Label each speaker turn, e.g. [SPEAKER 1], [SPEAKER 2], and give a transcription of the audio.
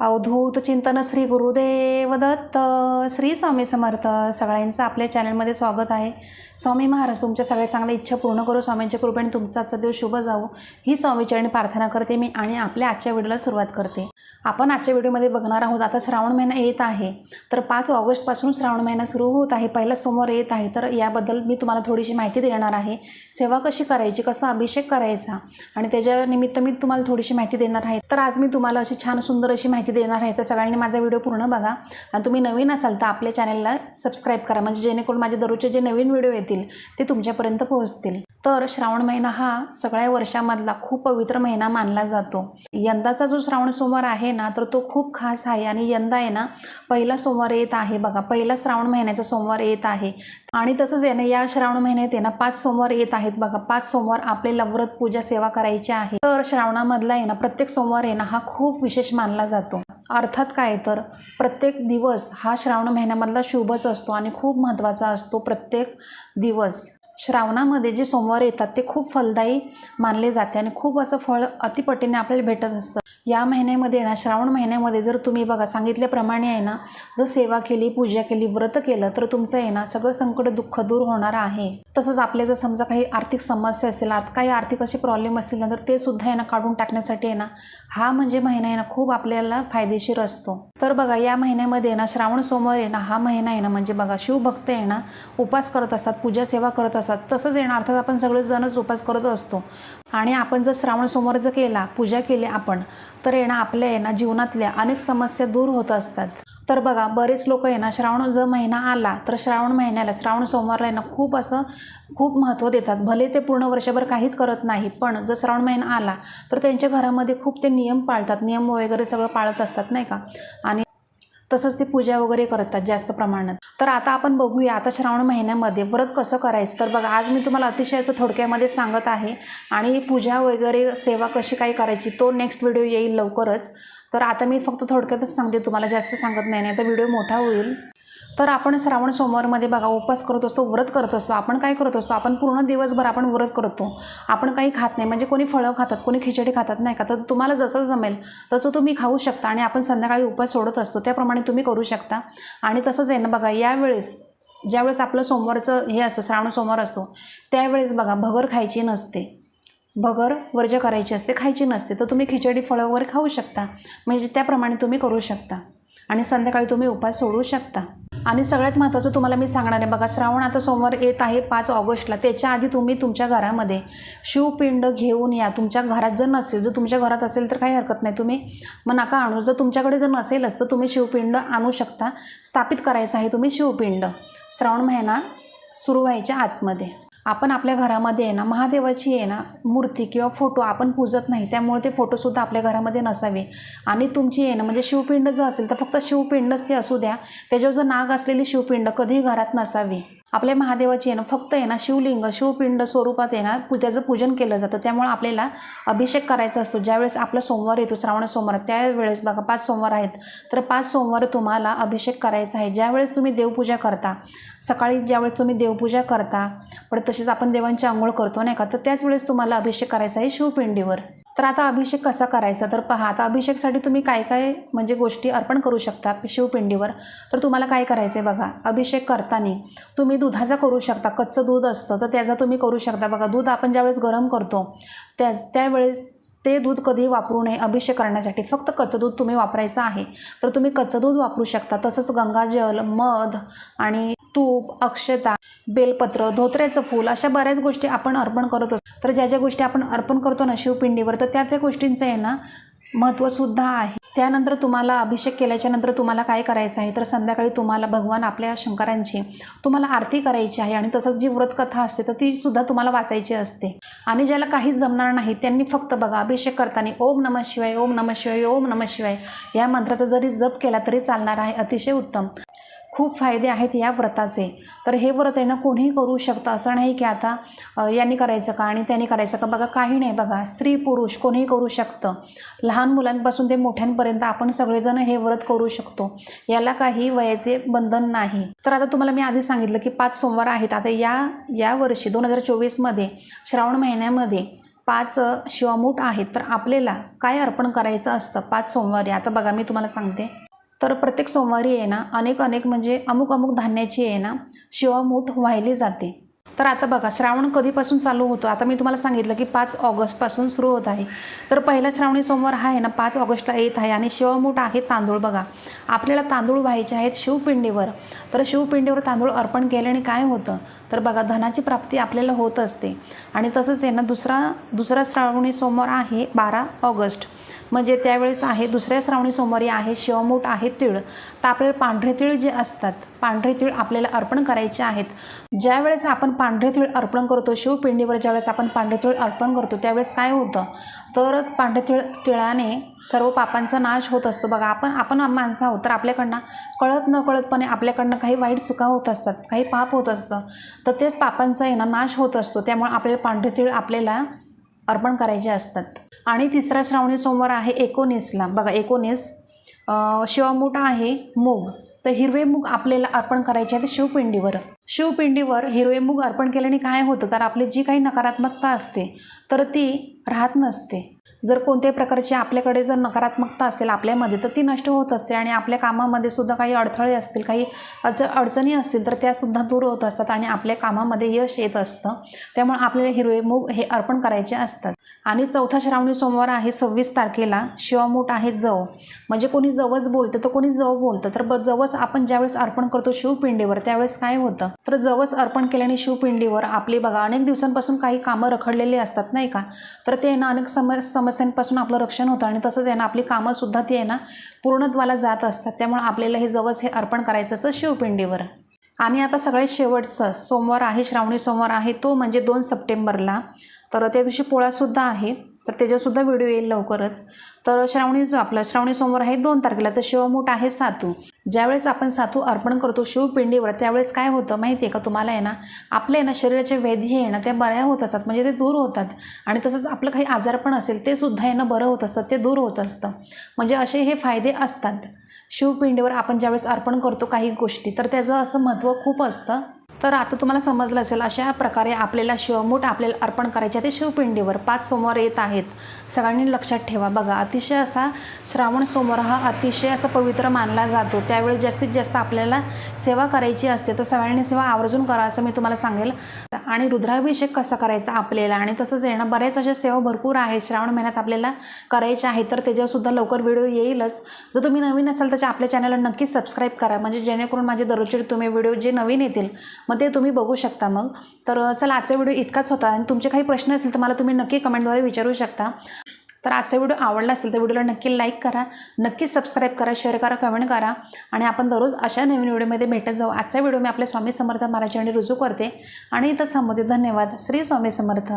[SPEAKER 1] अवधूत चिंतन श्री गुरुदेव दत्त. श्री स्वामी समर्थ सगळ्यांचं आपल्या चॅनलमध्ये स्वागत आहे. स्वामी महाराज तुमच्या सगळ्या चांगल्या इच्छा पूर्ण करू स्वामींच्या कृपेने तुमचा आजचा दिवस शुभ जावो. ही स्वामीचरणी प्रार्थना करते मी आणि आपल्या आजच्या व्हिडिओला सुरुवात करते. आपण आजच्या व्हिडिओमध्ये बघणार आहोत आता श्रावण महिना येत आहे. तर पाच ऑगस्टपासून श्रावण महिना सुरू होत आहे. पहिला सोमवार येत आहे. तर याबद्दल मी तुम्हाला थोडीशी माहिती देणार आहे. सेवा कशी करायची कसा अभिषेक करायचा आणि त्याच्या निमित्त मी तुम्हाला थोडीशी माहिती देणार आहे. तर आज मी तुम्हाला अशी छान सुंदर अशी माहिती देणार आहे. तर सगळ्यांनी माझा व्हिडिओ पूर्ण बघा. आणि तुम्ही नवीन असाल तर आपल्या चॅनलला सबस्क्राईब करा. म्हणजे जेणेकरून माझे दररोजचे जे नवीन व्हिडिओ येतील ते तुमच्यापर्यंत पोहोचतील. तर श्रावण महिना हा सगळ्या वर्षामधला खूप पवित्र महिना मानला जातो. यंदाचा जो श्रावण सोमवार आहे ना तर तो खूप खास आहे. आणि यंदा आहे ना पहिला सोमवार येत आहे. बघा पहिला श्रावण महिन्याचा सोमवार येत आहे. आणि तसंच आहे ना या श्रावण महिन्यात आहे ना पाच सोमवार येत आहेत बघा. पाच सोमवार आपल्याला व्रत पूजा सेवा करायची आहे. तर श्रावणामधला आहे ना प्रत्येक सोमवार आहे ना हा खूप विशेष मानला जातो. अर्थात काय तर प्रत्येक दिवस हा श्रावण महिन्यामधला शुभच असतो आणि खूप महत्त्वाचा असतो प्रत्येक दिवस. श्रावणामध्ये जे सोमवार येतात ते खूप फलदायी मानले जाते आणि खूप असं फळ अतिपटीने आपल्याला भेटत असतं. या महिन्यामध्ये ना श्रावण महिन्यामध्ये जर तुम्ही बघा सांगितल्याप्रमाणे आहे ना जर सेवा केली पूजा केली व्रत केलं तर तुमचं आहे ना सगळं संकट दुःख दूर होणार आहे. तसंच आपल्या जर समजा काही आर्थिक समस्या असतील काही आर्थिक असे प्रॉब्लेम असतील ना तर ते सुद्धा आहे ना काढून टाकण्यासाठी आहे ना हा म्हणजे महिना आहे ना खूप आपल्याला फायदेशीर असतो. तर बघा या महिन्यामध्ये ना श्रावण सोमवार आहे ना हा महिना आहे ना म्हणजे बघा शिवभक्त आहे ना उपास करत असतात पूजा सेवा करत असतात. तसंच येणार. अर्थात आपण सगळेजणच उपास करत असतो. आणि आपण जर श्रावण सोमवार जर केला पूजा केली आपण तर येणं आपल्या आहे जीवनातल्या अनेक समस्या दूर होत असतात. तर बघा बरेच लोक आहे ना श्रावण जर महिना आला तर श्रावण महिन्याला श्रावण सोमवारला येणं ना खूप असं खूप महत्त्व देतात. भले ते पूर्ण वर्षभर काहीच करत नाही पण जर श्रावण महिना आला तर त्यांच्या घरामध्ये खूप ते नियम पाळतात. नियम वगैरे सगळं पाळत असतात नाही का? आणि तसंच ते पूजा वगैरे करतात जास्त प्रमाणात. तर आता आपण बघूया आता श्रावण महिन्यामध्ये व्रत कसं करायचं? तर बघा आज मी तुम्हाला अतिशय असं थोडक्यामध्ये सांगत आहे. आणि पूजा वगैरे सेवा कशी काय करायची तो नेक्स्ट व्हिडिओ येईल लवकरच. तर आता मी फक्त थोडक्यातच सांगते तुम्हाला जास्त सांगत नाही. नाही तर व्हिडिओ मोठा होईल. तर आपण श्रावण सोमवारमध्ये बघा उपवास करत असतो व्रत करत असतो. आपण काय करत असतो? आपण पूर्ण दिवसभर आपण व्रत करतो. आपण काही खात नाही. म्हणजे कोणी फळं खातात कोणी खिचडी खातात नाही का? तर तुम्हाला जसं जमेल तसं तुम्ही खाऊ शकता आणि आपण संध्याकाळी उपवास सोडत असतो. त्याप्रमाणे तुम्ही करू शकता. आणि तसंच आहे ना बघा यावेळेस ज्यावेळेस आपलं सोमवारचं हे असतं श्रावण सोमवार असतो त्यावेळेस बघा भगर खायची नसते. भगर वर्ज करायची असते खायची नसते. तर तुम्ही खिचडी फळं वगैरे खाऊ शकता. म्हणजे त्याप्रमाणे तुम्ही करू शकता. आणि संध्याकाळी तुम्ही उपास सोडू शकता. आणि सगळ्यात महत्त्वाचं तुम्हाला मी सांगणार आहे बघा श्रावण आता सोमवार येत आहे पाच ऑगस्टला. त्याच्या आधी तुम्ही तुमच्या घरामध्ये शिवपिंड घेऊन या. तुमच्या घरात जर नसेल जर तुमच्या घरात असेल तर काही हरकत नाही तुम्ही. मग नका आणू. जर तुमच्याकडे जर नसेलच तर तुम्ही शिवपिंड आणू शकता. स्थापित करायचं आहे तुम्ही शिवपिंड. श्रावण महिना सुरू व्हायच्या आतमध्ये. आपण आपल्या घरामध्ये आहे ना महादेवाची आहे ना मूर्ती किंवा फोटो आपण पूजत नाही त्यामुळे ते फोटोसुद्धा आपल्या घरामध्ये नसावे. आणि तुमची आहे ना म्हणजे शिवपिंड जर असेल तर फक्त शिवपिंडच ते असू द्या. त्याच्यावर जर नाग असलेली शिवपिंड कधीही घरात नसावी. आपल्या महादेवाची आहे ना फक्त आहे ना शिवलिंग शिवपिंड स्वरूपात आहे ना त्याचं पूजन केलं जातं. त्यामुळे आपल्याला अभिषेक करायचा असतो. ज्यावेळेस आपला सोमवार येतो श्रावण सोमवार त्यावेळेस बघा पाच सोमवार आहेत. तर पाच सोमवार तुम्हाला अभिषेक करायचा आहे. ज्यावेळेस तुम्ही देवपूजा करता सकाळी ज्यावेळेस तुम्ही देवपूजा करता पण तसेच आपण देवांची आंघोळ करतो नाही का? तर त्याच वेळेस तुम्हाला अभिषेक करायचा आहे शिवपिंडीवर. तर आता अभिषेक कसा करायचा? तर पहा आता अभिषेकसाठी तुम्ही काय काय म्हणजे गोष्टी अर्पण करू शकता शिवपिंडीवर. तर तुम्हाला काय करायचं आहे बघा अभिषेक करताना तुम्ही दुधाचा करू शकता. कच्चं दूध असतं तर त्याचा तुम्ही करू शकता. बघा दूध आपण ज्यावेळेस गरम करतो त्याच त्यावेळेस ते दूध कधी वापरू नये अभिषेक करण्यासाठी. फक्त कच्चं दूध तुम्ही वापरायचं आहे. तर तुम्ही कच्चं दूध वापरू शकता. तसंच गंगाजल मध आणि तूप अक्षता बेलपत्र धोत्र्याचं फूल अशा बऱ्याच गोष्टी आपण अर्पण करत असतो. तर ज्या ज्या गोष्टी आपण अर्पण करतो ना शिवपिंडीवर तर त्या त्या गोष्टींचं आहे ना महत्त्वसुद्धा आहे. त्यानंतर तुम्हाला अभिषेक केल्याच्यानंतर तुम्हाला काय करायचं आहे? तर संध्याकाळी तुम्हाला भगवान आपल्या शंकरांची तुम्हाला आरती करायची आहे आणि तसंच जी व्रतकथा असते तर ती सुद्धा तुम्हाला वाचायची असते. आणि ज्याला काहीच जमणार नाही त्यांनी फक्त बघा अभिषेक करताना ओम नम शिवाय ओम नम शिवाय ओम नम शिवाय या मंत्राचा जरी जप केला तरी चालणार आहे अतिशय उत्तम. खूप फायदे आहेत या व्रताचे. तर हे व्रत आहे ना कोणीही करू शकतं. असं नाही की आता यांनी करायचं का आणि त्यांनी करायचं का? बघा काही नाही. बघा स्त्री पुरुष कोणीही करू शकतं. लहान मुलांपासून ते मोठ्यांपर्यंत आपण सगळेजण हे व्रत करू शकतो. याला काही वयाचे बंधन नाही. तर आता तुम्हाला मी आधी सांगितलं की पाच सोमवार आहेत. आता या या वर्षी दोन हजार चोवीसमध्ये श्रावण महिन्यामध्ये पाच शिवामूठ आहेत. तर आपल्याला काय अर्पण करायचं असतं पाच सोमवारी? आता बघा मी तुम्हाला सांगते. तर प्रत्येक सोमवारी आहे ना अनेक अनेक म्हणजे अमुक अमुक धान्याची आहे ना शिवामूठ व्हायली जाते. तर आता बघा श्रावण कधीपासून चालू होतो? आता मी तुम्हाला सांगितलं की पाच ऑगस्टपासून सुरू होत आहे. तर पहिला श्रावणी सोमवार हा आहे ना पाच ऑगस्टला येत आहे आणि शिवमूठ आहे तांदूळ बघा. आपल्याला तांदूळ व्हायचे आहेत शिवपिंडीवर. तर शिवपिंडीवर तांदूळ अर्पण केल्याने काय होतं? तर बघा धनाची प्राप्ती आपल्याला होत असते. आणि तसंच आहे ना दुसरा दुसरा श्रावणी सोमवार आहे बारा ऑगस्ट. म्हणजे त्यावेळेस आहे दुसऱ्या श्रावणी सोमवारी आहे शिवमूठ आहे तीळ. तर आपल्याला पांढरे तीळ जे असतात पांढरे तीळ आपल्याला अर्पण करायचे आहेत. ज्यावेळेस आपण पांढरे तीळ अर्पण करतो शिवपिंडीवर ज्यावेळेस आपण पांढरे तीळ अर्पण करतो त्यावेळेस काय होतं? तर पांढरे तीळ तिळाने सर्व पापांचा नाश होत असतो. बघा आपण आपण माणसं आहोत तर आपल्याकडनं कळत न कळतपणे आपल्याकडनं काही वाईट चुका होत असतात काही पाप होत असतं. तर तेच पापांचा आहे ना नाश होत असतो. त्यामुळे आपल्याला पांढरे तीळ आपल्याला अर्पण करायचे असतात. आणि तिसरा श्रावणी सोमवार आहे एकोणीसला. बघा एकोणीस अं, शिवामूठ आहे मूग. तर हिरवे मूग आपल्याला अर्पण करायचे आहे शिवपिंडीवर. शिवपिंडीवर हिरवे मूग अर्पण केल्याने काय होतं? तर आपली जी काही नकारात्मकता असते तर ती राहत नसते. जर कोणत्याही प्रकारची आपल्याकडे जर नकारात्मकता असेल आपल्यामध्ये तर ती नष्ट होत असते आणि आपल्या कामामध्ये सुद्धा काही अडथळे असतील काही अच अडचणी असतील तर त्यासुद्धा दूर होत असतात आणि आपल्या कामामध्ये यश येत असतं. त्यामुळे आपल्याला हिरवे मूग हे अर्पण करायचे असतात. आणि चौथा श्रावणी सोमवार आहे सव्वीस तारखेला. शिवमूठ आहे जव. म्हणजे कोणी जवस बोलतं तर कोणी जव बोलतं. तर ब जवस आपण ज्यावेळेस अर्पण करतो शिवपिंडीवर त्यावेळेस काय होतं? तर जवस अर्पण केल्याने शिवपिंडीवर आपली बघा अनेक दिवसांपासून काही कामं रखडलेली असतात नाही का? तर ते ना अनेक सम समस्यांपासून आपलं रक्षण होतं आणि तसंच आहे ना आपली कामंसुद्धा ती आहे ना पूर्णत्वाला जात असतात. त्यामुळे आपल्याला हे जवस हे अर्पण करायचं असतं शिवपिंडीवर. आणि आता सगळ्यात शेवटचं सोमवार आहे श्रावणी सोमवार आहे तो म्हणजे दोन सप्टेंबरला. तर त्या दिवशी पोळासुद्धा आहे. तर त्याच्यासुद्धा व्हिडिओ येईल लवकरच. तर श्रावणीचं आपलं श्रावणी सोमवार आहे दोन तारखेला तर शिवमूठ आहे सातू. ज्यावेळेस आपण सातू अर्पण करतो शिवपिंडीवर त्यावेळेस काय होतं माहिती आहे का तुम्हाला आहे ना? आपल्या आहे ना शरीराच्या व्याधी आहे ना त्या बऱ्या होत असतात. म्हणजे ते दूर होतात. आणि तसंच आपलं काही आजारपण असेल ते सुद्धा आहे ना बरं होत असतं ते दूर होत असतं. म्हणजे असे हे फायदे असतात. शिवपिंडीवर आपण ज्यावेळेस अर्पण करतो काही गोष्टी तर त्याचं असं महत्त्व खूप असतं. तर आता तुम्हाला समजलं असेल अशा प्रकारे आपल्याला शिवमूठ आपल्याला अर्पण करायचे ते शिवपिंडीवर पाच सोमवार येत आहेत. सगळ्यांनी लक्षात ठेवा. बघा अतिशय असा श्रावण सोमवार हा अतिशय असा पवित्र मानला जातो. त्यावेळी जास्तीत जास्त आपल्याला सेवा करायची असते. तर सगळ्यांनी सेवा आवर्जून करा असं मी तुम्हाला सांगेल. आणि रुद्राभिषेक कसा करायचा आपल्याला? आणि तसंच येणं बऱ्याच अशा सेवा भरपूर आहे श्रावण महिन्यात आपल्याला करायच्या आहेत. तर त्याच्यावरसुद्धा लवकर व्हिडिओ येईलच. जर तुम्ही नवीन असाल तर आपल्या चॅनलला नक्कीच सबस्क्राईब करा. म्हणजे जेणेकरून माझे दररोजचे तुम्ही व्हिडिओ जे नवीन येतील मग मग ते तुम्ही बघू शकता मग. तर चला आजचा व्हिडिओ इतकाच होता आणि तुमचे काही प्रश्न असतील तर मला तुम्ही नक्की कमेंटद्वारे विचारू शकता. तर आजचा व्हिडिओ आवडला असेल तर व्हिडिओला नक्की लाईक करा नक्की सबस्क्राईब करा शेअर करा कमेंट करा आणि आपण दररोज अशा नवीन व्हिडिओमध्ये भेटत जाऊ. आजचा व्हिडिओ मी आपल्या स्वामी समर्थ महाराजांनी रुजू करते. आणि इथं संबोधित धन्यवाद. श्री स्वामी समर्थ.